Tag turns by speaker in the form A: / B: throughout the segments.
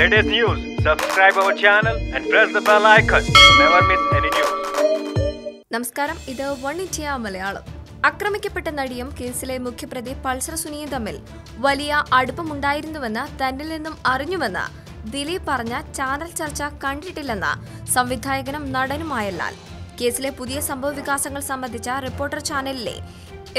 A: latest news, subscribe our channel and press the bell icon. Never miss any news.
B: നമസ്കാരം. ഇത് one India Malayalam. ആക്രമിക്കപ്പെട്ട നടിയും കേസിലെ മുഖ്യപ്രതി പൾസർ സുനിയും തമ്മിൽ വലിയ അടുപ്പമുണ്ടായിരുന്നുവെന്ന് തന്നിൽ നിന്നും അറിഞ്ഞുവെന്ന് ദിലീപ് പറഞ്ഞ ചാനൽ ചർച്ച കണ്ടിട്ടില്ലെന്ന് സംവിധായകനും നടനുമായ ലാൽ. കേസിലെ പുതിയ സംഭവ വികാസങ്ങൾ സംബന്ധിച്ച റിപ്പോർട്ടർ ചാനലിലെ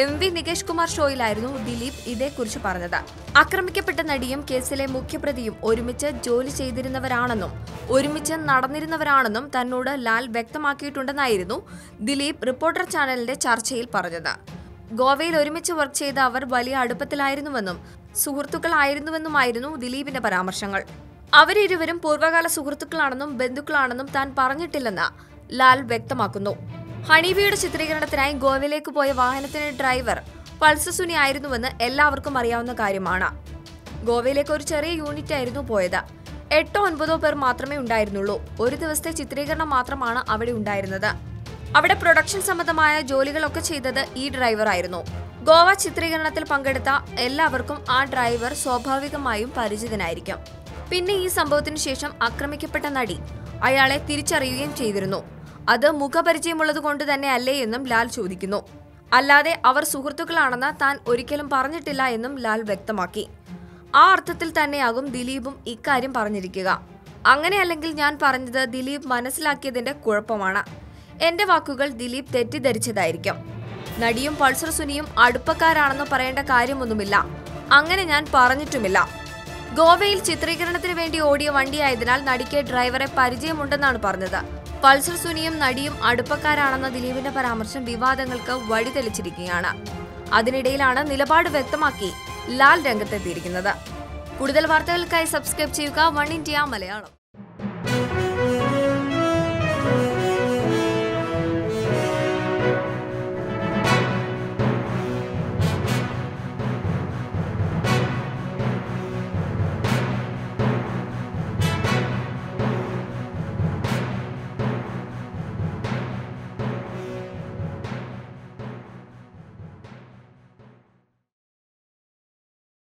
B: എം വി നികേഷ് കുമാർ ഷോയിലായിരുന്നു ദിലീപ് ഇതേക്കുറിച്ച് പറഞ്ഞത്. ആക്രമിക്കപ്പെട്ട നടിയും കേസിലെ മുഖ്യപ്രതിയും ഒരുമിച്ച് ജോലി ചെയ്തിരുന്നവരാണെന്നും ഒരുമിച്ച് നടന്നിരുന്നവരാണെന്നും തന്നോട് ലാൽ വ്യക്തമാക്കിയിട്ടുണ്ടെന്നായിരുന്നു ദിലീപ് റിപ്പോർട്ടർ ചാനലിന്റെ ചർച്ചയിൽ പറഞ്ഞത്. ഗോവയിൽ ഒരുമിച്ച് വർക്ക് ചെയ്ത അവർ വലിയ അടുപ്പത്തിലായിരുന്നുവെന്നും സുഹൃത്തുക്കളായിരുന്നുവെന്നുമായിരുന്നു ദിലീപിന്റെ പരാമർശങ്ങൾ. അവരിരുവരും പൂർവകാല സുഹൃത്തുക്കളാണെന്നും ബന്ധുക്കളാണെന്നും താൻ പറഞ്ഞിട്ടില്ലെന്ന് ലാൽ വ്യക്തമാക്കുന്നു. ഹണിബിയുടെ ചിത്രീകരണത്തിനായി ഗോവയിലേക്ക് പോയ വാഹനത്തിന്റെ ഡ്രൈവർ പൾസസുനി ആയിരുന്നുവെന്ന് എല്ലാവർക്കും അറിയാവുന്ന കാര്യമാണ്. ഗോവയിലേക്ക് ഒരു ചെറിയ യൂണിറ്റ് ആയിരുന്നു പോയത്. എട്ടോ ഒൻപതോ പേർ മാത്രമേ ഉണ്ടായിരുന്നുള്ളൂ. ഒരു ദിവസത്തെ ചിത്രീകരണം മാത്രമാണ് അവിടെ ഉണ്ടായിരുന്നത്. അവിടെ പ്രൊഡക്ഷൻ സംബന്ധമായ ജോലികളൊക്കെ ചെയ്തത് ഈ ഡ്രൈവർ ആയിരുന്നു. ഗോവ ചിത്രീകരണത്തിൽ പങ്കെടുത്ത എല്ലാവർക്കും ആ ഡ്രൈവർ സ്വാഭാവികമായും പരിചിതനായിരിക്കും. പിന്നെ ഈ സംഭവത്തിന് ശേഷം ആക്രമിക്കപ്പെട്ട നടി അയാളെ തിരിച്ചറിയുകയും ചെയ്തിരുന്നു. അത് മുഖപരിചയമുള്ളത് കൊണ്ട് തന്നെ അല്ലേ എന്നും ലാൽ ചോദിക്കുന്നു. അല്ലാതെ അവർ സുഹൃത്തുക്കളാണെന്ന് താൻ ഒരിക്കലും പറഞ്ഞിട്ടില്ല എന്നും ലാൽ വ്യക്തമാക്കി. ആ അർത്ഥത്തിൽ തന്നെയാകും ദിലീപും ഇക്കാര്യം പറഞ്ഞിരിക്കുക. അങ്ങനെയല്ലെങ്കിൽ ഞാൻ പറഞ്ഞത് ദിലീപ് മനസ്സിലാക്കിയതിന്റെ കുഴപ്പമാണ്. എന്റെ വാക്കുകൾ ദിലീപ് തെറ്റിദ്ധരിച്ചതായിരിക്കും. നടിയും പൾസർ സുനിയും അടുപ്പക്കാരാണെന്ന് പറയേണ്ട കാര്യമൊന്നുമില്ല. അങ്ങനെ ഞാൻ പറഞ്ഞിട്ടുമില്ല. ഗോവയിൽ ചിത്രീകരണത്തിന് വേണ്ടി ഓടിയ വണ്ടിയായതിനാൽ നടിക്ക് ഡ്രൈവറെ പരിചയമുണ്ടെന്നാണ് പറഞ്ഞത്. പൾസർ സുനിയും നടിയും അടുപ്പക്കാരാണെന്ന ദിലീപിന്റെ പരാമർശം വിവാദങ്ങൾക്ക് വഴിതെളിച്ചിരിക്കുകയാണ്. അതിനിടയിലാണ് നിലപാട് വ്യക്തമാക്കി ലാൽ രംഗത്തെത്തിയിരിക്കുന്നത്. കൂടുതൽ വാർത്തകൾക്കായി സബ്സ്ക്രൈബ് ചെയ്യുക വൺ ഇന്ത്യ മലയാളം.